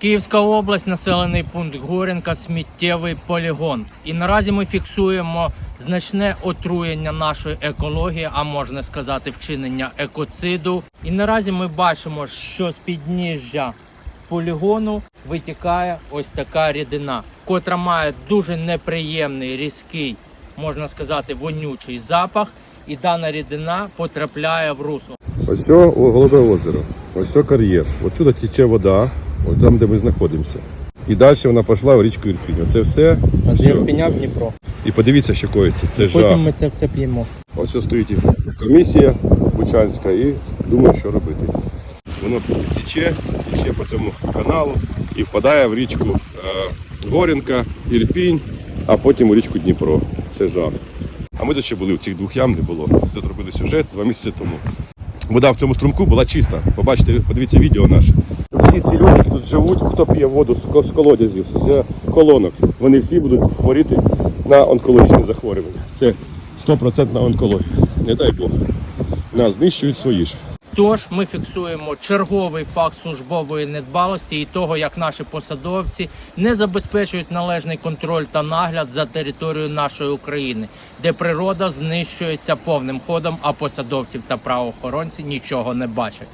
Київська область, населений пункт Горенка, сміттєвий полігон. І наразі ми фіксуємо значне отруєння нашої екології, а можна сказати, вчинення екоциду. І наразі ми бачимо, що з підніжжя полігону витікає ось така рідина, котра має дуже неприємний різкий, можна сказати, вонючий запах. І дана рідина потрапляє в русло. Ось Голубе озеро, ось це кар'єр. Отсюди тече вода, ось там, де ми знаходимося. І далі вона пішла в річку Ірпінь. Це все. А з все. Ірпеня в Дніпро. І подивіться, що коїться. Це жах. Потім ми це все п'ємо. Ось ось стоїть комісія Бучанська і думає, що робити. Воно тече, тече по цьому каналу і впадає в річку е, Горінка, Ірпінь, а потім у річку Дніпро. Це жах. А ми тут ще були, в цих двох ям не було. Тут робили сюжет два місяці тому. Вода в цьому струмку була чиста. Побачите, подивіться відео наше. Всі ці живуть, хто п'є воду з колодязів, з колонок, вони всі будуть хворіти на онкологічні захворювання. Це 100% онкологія. Не дай Бог. Нас знищують свої ж. Тож ми фіксуємо черговий факт службової недбалості і того, як наші посадовці не забезпечують належний контроль та нагляд за територією нашої України, де природа знищується повним ходом, а посадовців та правоохоронці нічого не бачать.